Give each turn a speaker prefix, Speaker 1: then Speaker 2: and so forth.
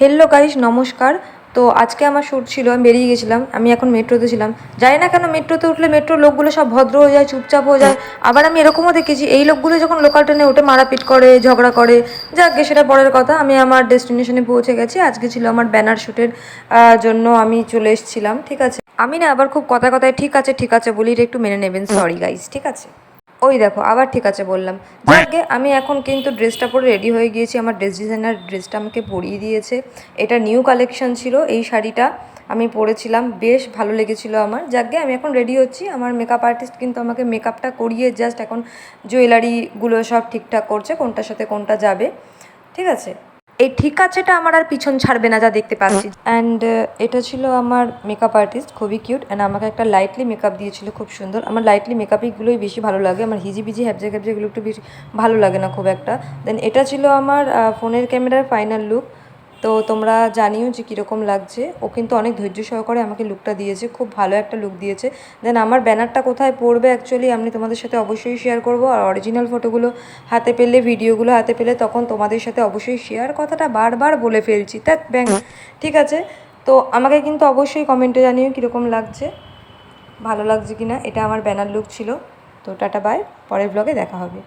Speaker 1: Hello guys নমস্কার। তো আজকে আমার শ্যুট ছিল, আমি বেরিয়ে গেছিলাম, আমি এখন মেট্রোতে ছিলাম। জানি না কেন মেট্রোতে উঠলে মেট্রোর লোকগুলো সব ভদ্র হয়ে যায়, চুপচাপ হয়ে যায়। আবার আমি এরকমও দেখেছি, এই লোকগুলো যখন লোকাল ট্রেনে উঠে মারাপিট করে, ঝগড়া করে, যাকে সেটা পরের কথা। আমি আমার ডেস্টিনেশনে পৌঁছে গেছি, আজকে ছিল আমার ব্যানার শ্যুটের জন্য আমি চলে এসেছিলাম, ঠিক আছে? আমি না আবার খুব কথা কথায় ঠিক আছে ঠিক আছে বলি একটু মেনে নেবেন সরি গাইস ঠিক আছে? ওই দেখো আবার ঠিক আছে বললাম। যাকে আমি এখন কিন্তু ড্রেসটা পরে রেডি হয়ে গিয়েছি আমার ড্রেস ডিজাইনার ড্রেসটা আমাকে পরিয়ে দিয়েছে। এটা নিউ কালেকশন ছিল এই শাড়িটা আমি পরেছিলাম বেশ ভালো লেগেছিল আমার। যাকে আমি এখন রেডি হচ্ছি আমার মেকআপ আর্টিস্ট কিন্তু আমাকে মেকআপটা করিয়ে জাস্ট এখন জুয়েলারিগুলো সব ঠিকঠাক করছে কোনটার সাথে কোনটা যাবে। ঠিক আছে? এই ঠিক আছেটা আমার আর পিছন ছাড়বে না, যা দেখতে পাচ্ছি। অ্যান্ড এটা ছিল আমার মেকআপ আর্টিস্ট খুবই কিউট অ্যান্ড আমাকে একটা লাইটলি মেকআপ দিয়েছিল, খুব সুন্দর। আমার লাইটলি মেকআপইগুলোই বেশি ভালো লাগে, আমার হিজি বিজি হ্যাবজে এগুলো একটু বেশি ভালো লাগে না খুব একটা। দেন এটা ছিল আমার ফোনের ক্যামেরার ফাইনাল লুক তো তোমরা জানিও যে কীরকম লাগছে। ও কিন্তু অনেক ধৈর্য সহকারে আমাকে লুকটা দিয়েছে, খুব ভালো একটা লুক দিয়েছে। দেন আমার ব্যানারটা কোথায় পড়বে অ্যাকচুয়ালি আমি তোমাদের সাথে অবশ্যই শেয়ার করব। আর অরিজিনাল ফটোগুলো হাতে পেলে ভিডিওগুলো হাতে পেলে তখন তোমাদের সাথে অবশ্যই শেয়ার কথাটা বারবার বলে ফেলছি। তা ব্যাং। ঠিক আছে? তো আমাকে কিন্তু অবশ্যই কমেন্টে জানিও কীরকম লাগছে। ভালো লাগছে কি না এটা আমার ব্যানার লুক ছিল। তো টাটা বাই পরের ব্লগে দেখা হবে।